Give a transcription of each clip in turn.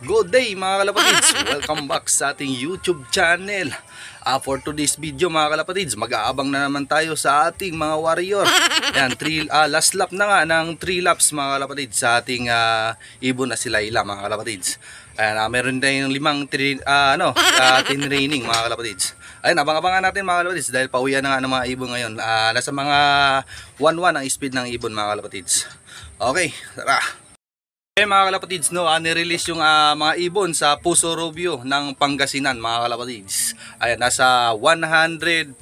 Good day mga kalapatids! Welcome back sa ating YouTube channel. Ah, for today's video mga kalapatids, mag-aabang na naman tayo sa ating mga warrior. Yan, three, ah, last lap na nga ng 3 laps mga kalapatids sa ating ah, ibon na si Laila mga kalapatids. Ayan, ah, meron tayong limang tri, ah, ano, uh, tinraining mga kalapatids. Ayun, abang-abangan natin mga kalapatids dahil pauwian na nga ng mga ibon ngayon. Ah, nasa mga 1-1 ang speed ng ibon mga kalapatids. Okay, tara! Eh mga kalapatids, no, ah, nirelease yung ah, mga ibon sa Puso Rubio ng Pangasinan mga kalapatids. Ayan, nasa 155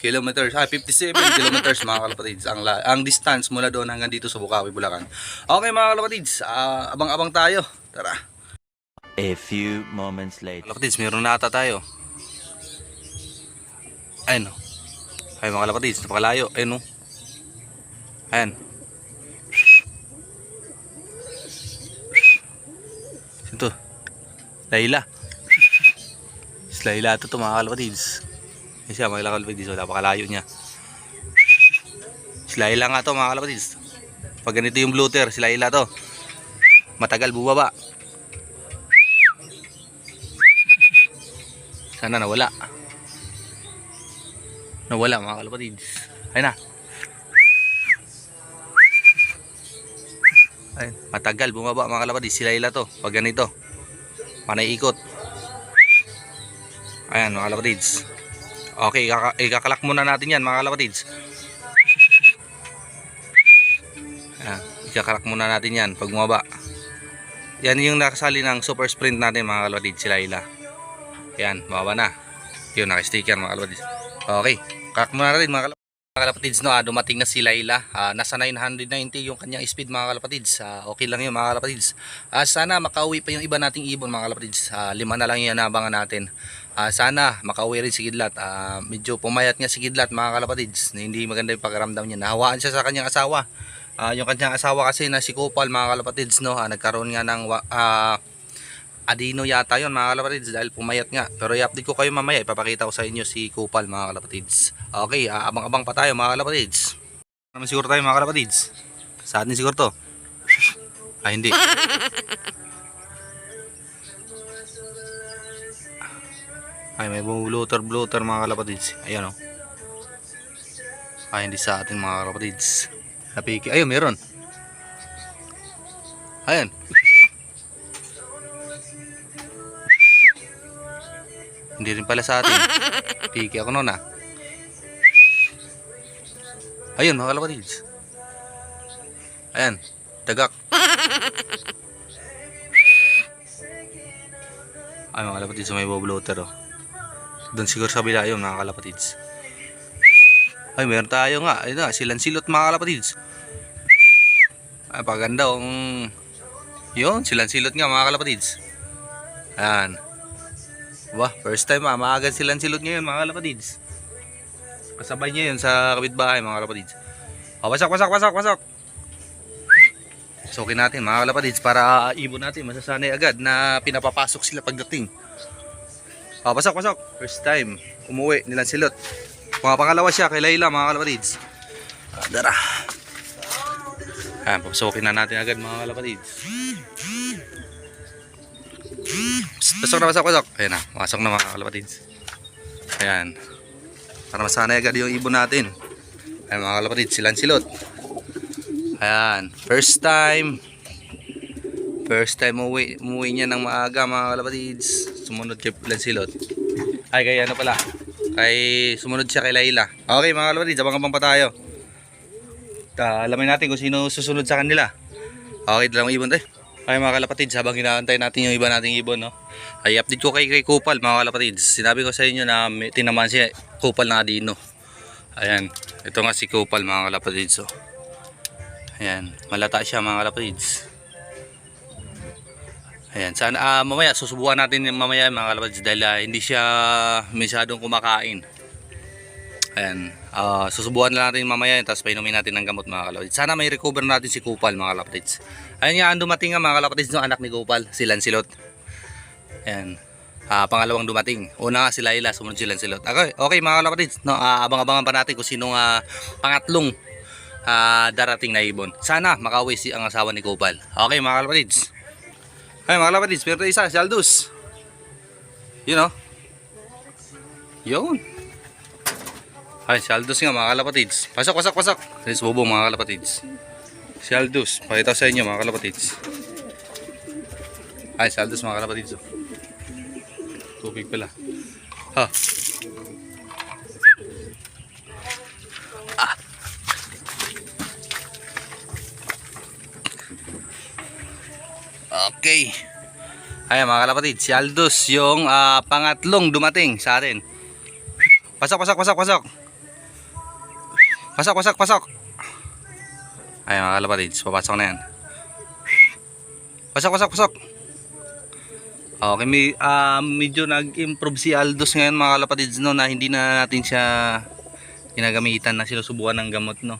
kilometers, ah, 57 kilometers mga kalapatids ang, la- ang distance mula doon hanggang dito sa Bukawi, Bulacan. Okay mga kalapatids, ah, abang-abang tayo. Tara. A few moments later. Kalapatids, meron na ata tayo. Ayan o. Ay mga kalapatids, napakalayo. Ayan o. Ayan. Ito. Layla. Si Layla ito to mga kalapatids. Ayan siya mga kalapatids. So, napakalayo niya. Si Layla nga to mga kalapatids. Pag ganito yung bloater, si Layla to. Matagal bubaba. Sana nawala. Nawala mga kalapatids. Ayun na. Ayun. Matagal bumaba mga kalapatids. Sila ila to. Pag ganito. Panay ikot. Ayan mga kalapatids. Okay, ikaka- ikakalak muna natin yan mga kalapatids. Ayan. Ikakalak muna natin yan pag bumaba. Yan yung nakasali ng super sprint natin mga kalapatids. Sila ila. Yan, baba na. Yun, naka-sticker mga kalapatids. Okay, kak muna natin mga kalapatids. Mga kalapatids, no, ah, dumating na si Laila. Ah, nasa 990 yung kanyang speed mga kalapatids. Ah, okay lang yun mga kalapatids. Ah, sana makauwi pa yung iba nating ibon mga kalapatids. Ah, lima na lang yung nabangan natin. Ah, sana makauwi rin si Kidlat. Ah, medyo pumayat nga si Kidlat mga kalapatids. Hindi maganda yung pakiramdam niya. Nahawaan siya sa kanyang asawa. Ah, yung kanyang asawa kasi na si Kupal mga kalapatids no, ah, nagkaroon nga ng ah, Adino yata yon mga kalapatids dahil pumayat nga. Pero i-update ko kayo mamaya. Ipapakita ko sa inyo si Kupal mga kalapatids. Okay, abang-abang pa tayo mga kalapatids. Naman siguro tayo mga kalapatids. Sa atin siguro to. Ah, hindi. Ay, may bumulutor bloater mga kalapatids. Ayan o. Ay, hindi sa atin mga kalapatids. Napiki. Ayun, meron. Ayan. Pala sa atin. Piki ako noon ah. Ayun mga kalapatids. Ayan. Tagak. Ay mga kalapatids may bobloater oh. Doon siguro sa bila yun mga kalapatids. Ay meron tayo nga. Ayun na silan silot mga kalapatids. Ay paganda ang yun silan silot nga mga kalapatids. Ayan. Wah, first time ah, maaga silang silot ngayon mga kalapatids. Kasabay niya yun sa kapitbahay mga kalapatids. O, pasok, pasok, pasok, pasok. Sokin natin mga kalapatids para ibon natin masasanay agad na pinapapasok sila pagdating. O, pasok, pasok. First time, umuwi nilang silot. Mga pangalawa siya kay Layla mga kalapatids. Ah, Dara. Ayan, papasokin na natin agad mga kalapatids. Pasok na, pasok, pasok. Ayan na, pasok na mga kalapatids. Ayan. Para masanay agad yung ibon natin. Ayan mga kalapatids, silang silot. Ayan, first time. First time umuwi, umuwi niya ng maaga mga kalapatids. Sumunod kay Lansilot. Ay, kay ano pala. Kay, sumunod siya kay Layla. Okay mga kalapatids, abang-abang pa tayo. Ta, alamin natin kung sino susunod sa kanila. Okay, dalawang ibon tayo. Ay mga kalapatids, habang inaantay natin yung iba nating ibon, no? Ay update ko kay, kay Kupal mga kalapatids. Sinabi ko sa inyo na may, tinaman si Kupal na Adino. Ayan, ito nga si Kupal mga kalapatids. Oh. Ayan, malata siya mga kalapatids. Ayan, sana ah, mamaya susubukan natin mamaya mga kalapatids dahil ah, hindi siya masyadong kumakain. Ayan, ah, susubukan na natin mamaya yun, tapos painumin natin ng gamot mga kalapatids. Sana may recover natin si Kupal mga kalapatids. Ayan nga, ang dumating nga mga kalapatids no, anak ni Kupal, si Lancelot. Ayan, ah, pangalawang dumating. Una nga si Laila, sumunod si Lancelot. Okay, okay mga kalapatids, no, ah, abang-abangan pa natin kung sino nga pangatlong ah, darating na ibon. Sana makauwi si ang asawa ni Kupal. Okay mga kalapatids. Ay mga kalapatids, pero isa, si Aldous. Yun oh. Yun. Ay, si Aldous nga mga kalapatids. Pasok, pasok, pasok. Si Bubong mga kalapatids. Si Aldous, pakita sa inyo mga kalapatids. Ay, si Aldous mga kalapatids. Oh. Pala. Ha. Ah. Okay. Ayan mga kalapatid, si Aldous yung ah, pangatlong dumating sa atin. Pasok, pasok, pasok, pasok. Pasok, pasok, pasok. Ayan mga kalapatid, papasok na yan. Pasok, pasok, pasok. Okay, may, ah, medyo nag-improve si Aldous ngayon mga kalapatids no, na hindi na natin siya ginagamitan na sinusubukan ng gamot no.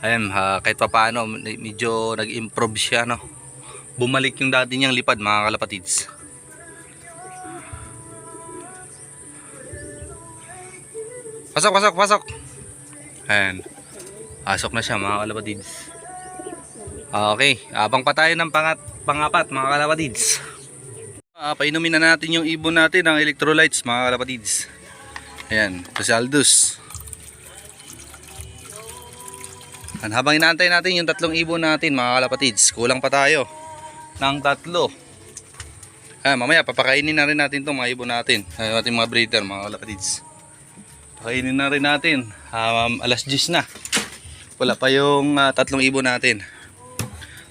Ayan, ah, kahit pa paano, medyo nag-improve siya no bumalik yung dati niyang lipad mga kalapatids. Pasok, pasok, pasok. Ayan. Pasok na siya mga kalapatids. Okay, abang pa tayo ng pangat, pangapat mga kalapatids. Ah, painumin na natin yung ibon natin ng electrolytes mga kalapatids. Ayan, ito si Aldous. At habang inaantay natin yung tatlong ibon natin mga kalapatids, kulang pa tayo ng tatlo. Ah, mamaya papakainin na rin natin 'tong mga ibon natin. Ating mga breeder, mga kalapatids. Pakainin na rin natin. Um, alas 10 na. Wala pa yung ah, tatlong ibon natin.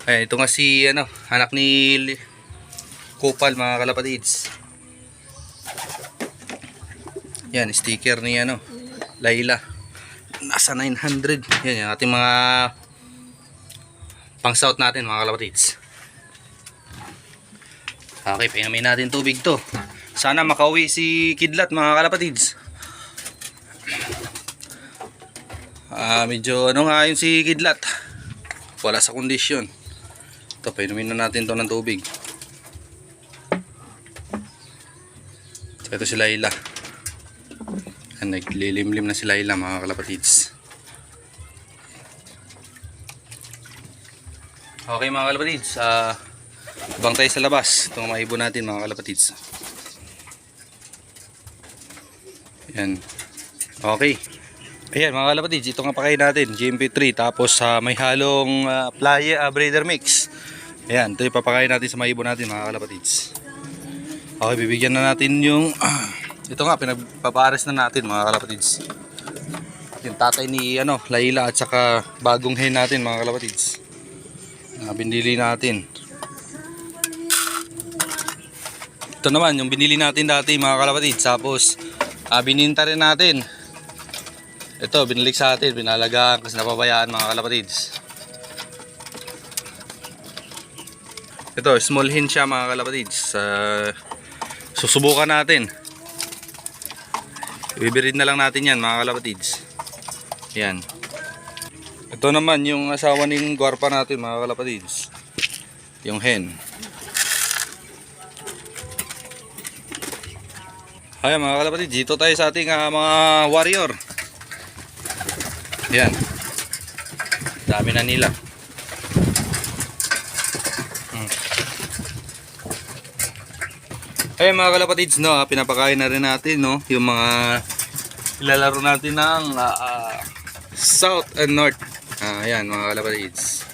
Ay, ito nga si ano, anak ni Kupal mga kalapatids. Yan, sticker ni ano, Layla. Nasa 900. Yan yung ating mga pang south natin mga kalapatids. Okay, pinamin natin tubig to. Sana makauwi si Kidlat mga kalapatids. Ah, medyo ano nga yun si Kidlat. Wala sa kondisyon. Ito, painumin na natin to ng tubig. Ito si Laila. Naglilimlim na si Laila mga kalapatids. Okay mga kalapatids, ah... Abang tayo sa labas. Itong mga ibon natin mga kalapatids. Yan. Okay. Ayan mga kalapatids. Ito nga pakain natin. GMP3. Tapos sa may halong uh, playa ah, breeder mix. Ayan. Ito yung papakain natin sa mga ibon natin mga kalapatids. Okay. Bibigyan na natin yung... ito nga. Pinagpapares na natin mga kalapatids. Yung tatay ni ano, Laila at saka bagong hen natin mga kalapatids. Na binili natin. Ito naman, yung binili natin dati mga kalapatid. Tapos, ah, bininta rin natin. Ito, binalik sa atin. Binalagaan kasi napabayaan mga kalapatids. Ito, small hen siya mga kalapatids. Uh, susubukan natin. Ibibirid na lang natin yan mga kalapatids. Yan. Ito naman yung asawa ng gwarpa natin mga kalapatids. Yung hen. Hay mga kalapatid, dito tayo sa ating ah, mga warrior. Yan. Dami na nila. Hmm. Ay mga kalapatids, no, ah, pinapakain na rin natin no, yung mga ilalaro natin ng ah, South and North. Ah, ayan mga kalapatids.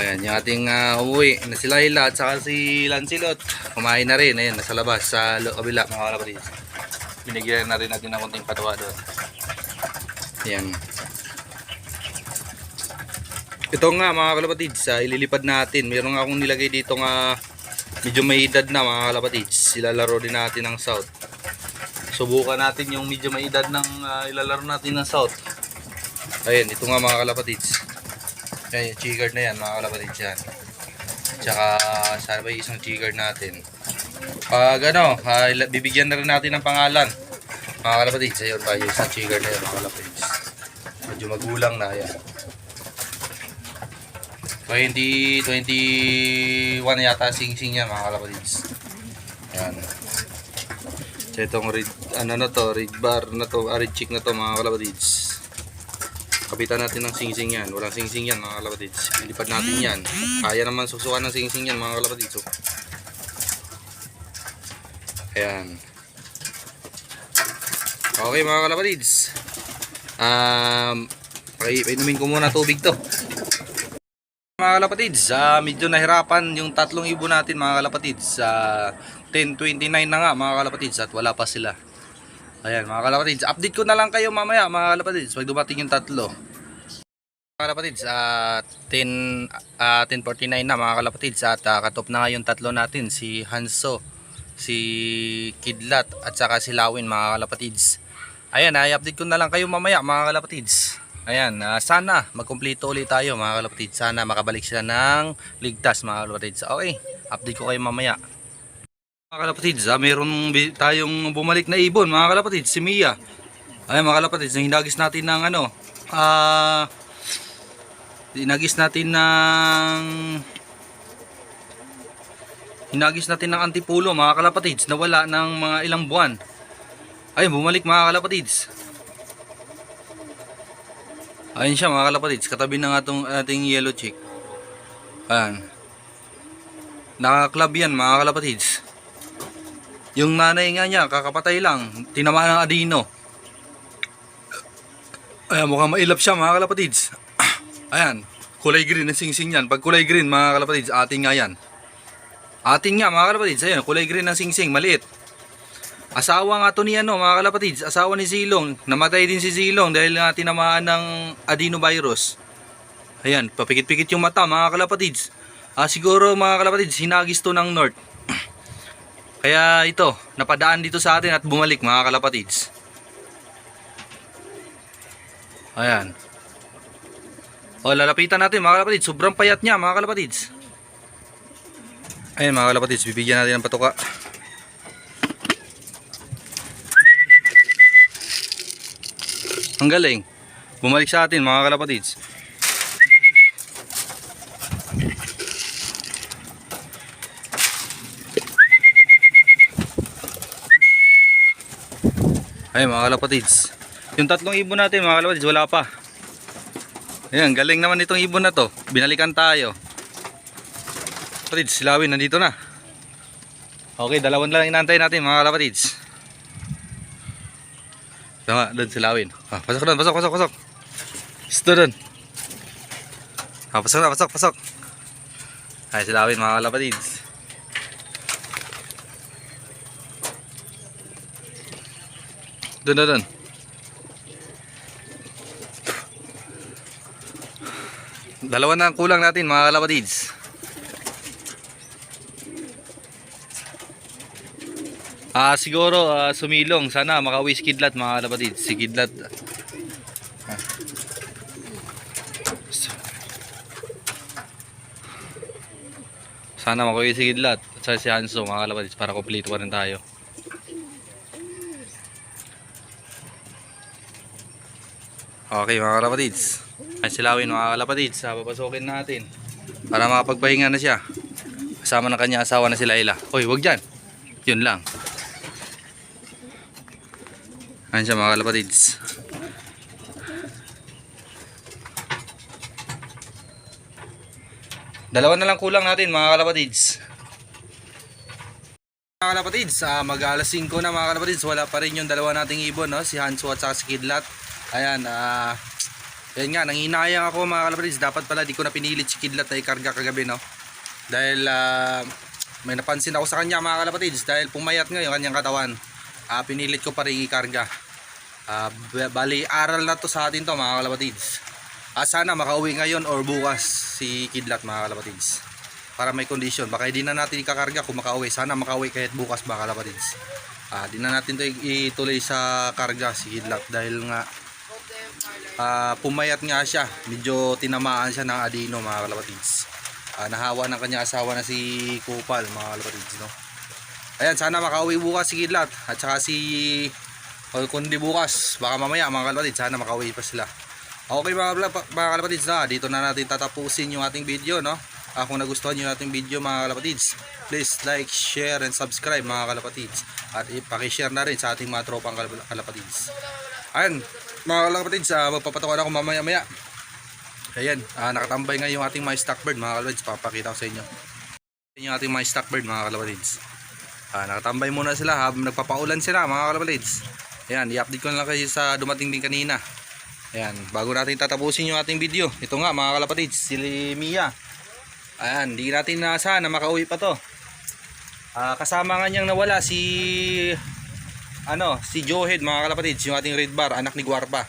Ayan, yung ating ah, umuwi na si Laila at saka si Lancelot. Kumain na rin, ayan, nasa labas sa kabila mga kalapatids. Binigyan na rin natin ng konting patawa doon. Ayan. Ito nga mga kalapatids, ah, ililipad natin. Meron nga akong nilagay dito nga medyo may edad na mga kalapatids. Ilalaro din natin ng South. Subukan natin yung medyo may edad ng ah, ilalaro natin ng South. Ayan, ito nga mga kalapatids. Ayan, yung chigard na yan, mga kalapatids yan. Tsaka, sana ba isang chigard natin? Pag ano, ila- bibigyan na rin natin ng pangalan. Mga kalapatids, ayun yung isang chigard na yan, mga kalapatids. Medyo magulang na, yan. 20, 21 yata sing-sing yan, mga kalapatids. Ayan. So, itong red, ano na to, red bar na to, ah, red chick na to, mga kalapatids. Kapitan natin ng sing-sing yan. Walang sing-sing yan mga kalapatids. Ilipad natin yan. Kaya naman susukan ng sing-sing yan mga kalapatids. So, Ayan. Okay mga kalapatids. Um, okay, inumin ko muna tubig to. Mga kalapatids, ah, medyo nahirapan yung tatlong ibon natin mga kalapatids. Sa 10.29 na nga mga kalapatids at wala pa sila. Ayan mga kalapatids, update ko na lang kayo mamaya mga kalapatids pag dumating yung tatlo. Mga kalapatids, ah 10, ah 10.49 na mga kalapatids at ah, katop na nga yung tatlo natin, si Hanso, si Kidlat at saka si Lawin mga kalapatids. Ayan, i-update ko na lang kayo mamaya mga kalapatids. Ayan, ah, sana magkumpleto ulit tayo mga kalapatids. Sana makabalik sila ng ligtas mga kalapatids. Okay, update ko kayo mamaya. Mga kalapatids, ah, meron tayong bumalik na ibon mga kalapatids, si Mia. Ayan mga kalapatids, yung hinagis natin ng ano, ah, hinagis natin ng hinagis natin ng antipulo mga kalapatids, nawala ng mga ilang buwan. Ayun, bumalik mga kalapatids. Ayun siya mga kalapatids, katabi na nga itong ating yellow chick. Ayan. Nakaklab yan mga kalapatids. Yung nanay nga niya, kakapatay lang, tinamaan ng adino. Ayan, mukhang mailap siya mga kalapatids. Ayan, kulay green na singsing yan. Pag kulay green mga kalapatids, ating nga yan. Ating nga mga kalapatids, ayan, kulay green ng singsing, maliit. Asawa nga to ni ano, mga kalapatids, asawa ni Silong. Namatay din si Silong dahil nga tinamaan ng adenovirus. Ayan, papikit-pikit yung mata mga kalapatids. Ah, siguro mga kalapatids, hinagis to ng North. Kaya ito, napadaan dito sa atin at bumalik mga kalapatids. Ayan. O, lalapitan natin mga kalapatids. Sobrang payat niya mga kalapatids. Ayan mga kalapatids, bibigyan natin ng patuka. Ang galing. Bumalik sa atin mga kalapatids. Ay mga kalapatids. Yung tatlong ibon natin mga kalapatids wala pa. Ayan, galing naman itong ibon na to. Binalikan tayo. Kalapatids, silawin nandito na. Okay, dalawan lang inantay natin mga kalapatids. Tama, doon silawin. Ah, pasok doon, pasok, pasok, pasok. Gusto doon. Ah, pasok na, pasok, pasok. Ay, silawin mga kalapatids. Doon, doon, doon. Dalawa na ang kulang natin mga kalapatids. Ah, siguro ah, sumilong. Sana makauwi si Kidlat mga kalapatids. Si Kidlat. Sana makauwi si Kidlat. At si Hanso mga kalapatids para kompleto pa rin tayo. Okay mga kalapatids. Ay silawin mga kalapatids. Ah, Papasokin natin. Para makapagpahinga na siya. Kasama ng kanya asawa na si Laila. Hoy, wag dyan. Yun lang. Ayan siya mga kalapatids. Dalawa na lang kulang natin mga kalapatids. Mga kalapatids, ah, mag alas 5 na mga kalapatids. Wala pa rin yung dalawa nating ibon, no? si Hanso at si Kidlat. Ayan, ah... Yan nga, nanginayang ako mga kalapatids. Dapat pala di ko na pinilit si Kidlat na ikarga kagabi, no? Dahil ah, may napansin ako sa kanya mga kalapatids. Dahil pumayat nga yung kanyang katawan. Ah, pinilit ko pa rin ikarga. B- bali, aral na to sa atin to mga kalapatids. Ah, sana makauwi ngayon or bukas si Kidlat mga kalapatids. Para may condition. Baka hindi na natin ikakarga kung makauwi. Sana makauwi kahit bukas mga kalapatids. Di na natin to ituloy sa karga si Kidlat dahil nga ah, pumayat nga siya. Medyo tinamaan siya ng adino mga kalapatids. Ah, nahawa ng kanya asawa na si Kupal mga kalapatids. No? Ayan, sana makauwi bukas si Kidlat at saka si o kung di bukas, baka mamaya mga kalapatids, sana makauwi pa sila. Okay mga, mga kalapatids na, dito na natin tatapusin yung ating video, no? Ah, kung nagustuhan nyo yung ating video mga kalapatids, please like, share, and subscribe mga kalapatids. At ipakishare na rin sa ating mga tropang kalap- kalapatids. Ayan, mga kalapatids, ah, magpapatawa ako mamaya maya. Ayan, ah, nakatambay nga yung ating mga stockbird mga kalapatids, papakita ko sa inyo. Yung ating mga stockbird mga kalapatids. Ah, nakatambay muna sila habang nagpapaulan sila mga kalapatids. Ayan, i-update ko na lang kayo sa dumating din kanina. Ayan, bago natin tatapusin yung ating video. Ito nga mga kalapatids, si Mia. Ayan, di natin naasahan na makauwi pa to. Ah, kasama nga niyang nawala si ano, si Joehead mga kalapatids, yung ating red bar, anak ni Guarpa.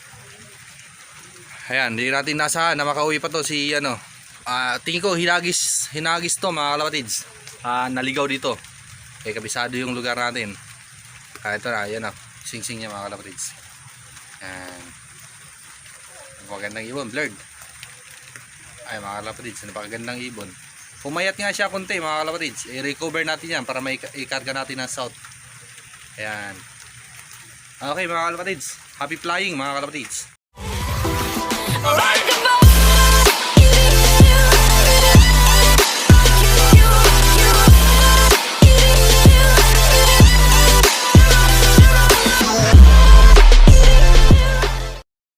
Ayan, di natin naasahan na makauwi pa to si ano. Ah, tingin ko hinagis, hinagis to mga kalapatids. Ah, naligaw dito. Eh kabisado yung lugar natin. Ah, ito na, ayan na. Sing-sing niya mga kalapatids. Ayan. Magandang ibon, blurred. Ay mga kalapatids, napakagandang ibon. Pumayat nga siya konti mga kalapatids. I-recover natin yan para may ikarga natin ng south. Ayan. Okay mga kalapatids. Happy flying mga kalapatids. Alright,